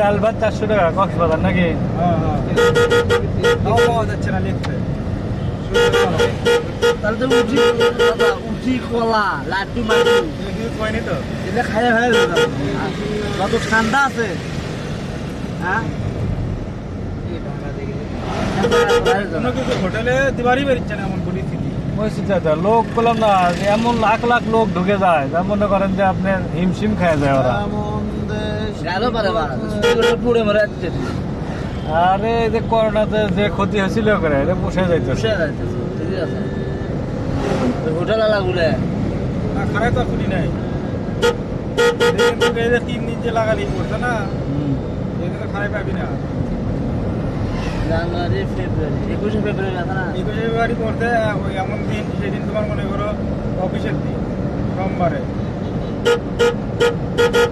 ডাল ভাত চারশো টাকা কক্সবাজার নাকি? হ্যাঁ, হ্যাঁ। পাওয়া যাচ্ছে না লিখতে তাহলে তো কলা? লাড্ডু মাড্ডু তো এটা খাইয়ে ভালো যত ঠান্ডা আছে। হ্যাঁ হোটেলে দিবারই বেরিচ্ছে না এমন পরিস্থিতি পরিস্থিতি লোক বললাম না যে এমন লাখ লাখ লোক ঢুকে যায়। যা মনে করেন যে আপনার হিমশিম খেয়ে যায় ওরা। গেল পুড়ে মরে যাচ্ছে আরে যে করোনাতে যে ক্ষতি হয়েছিল করে এটা পুষে যাইতেছে। বসে যাইতেছে ঠিক আছে। হোটেল না খারাপ তো ছুটি নাই। কিন্তু এই যে তিন দিন যে লাগালি পড়ছে না খারাপ পাবি না। জানুয়ারি ফেব্রুয়ারি একুশে ফেব্রুয়ারি আছে না? একুশে ফেব্রুয়ারি পড়তে ওই এমন দিন সেদিন তোমার মনে করো অফিসের দিন সোমবারে।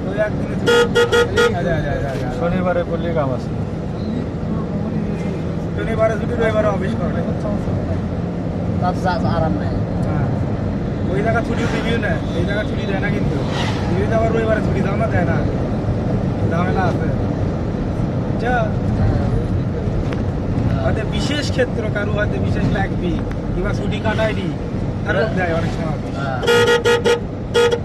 ওই একদিনে। শনিবারে করলে কাম আছে। শনিবারে ছুটি রবিবারে অফিস করে তার যা- আরাম নেই। ওই জায়গা ছুটি রিভিউ নেয় এই জায়গা ছুটি দেয় না কিন্তু। রিভিউ আবার রবিবারে ছুটি দাও না দেয় না। ঝামেলা আছে। যা। হয়তো বিশেষ ক্ষেত্র কারও হয়তো বিশেষ লাগবি কিংবা ছুটি কাটাই দি তারও দেয় অনেক সময়। হ্যাঁ।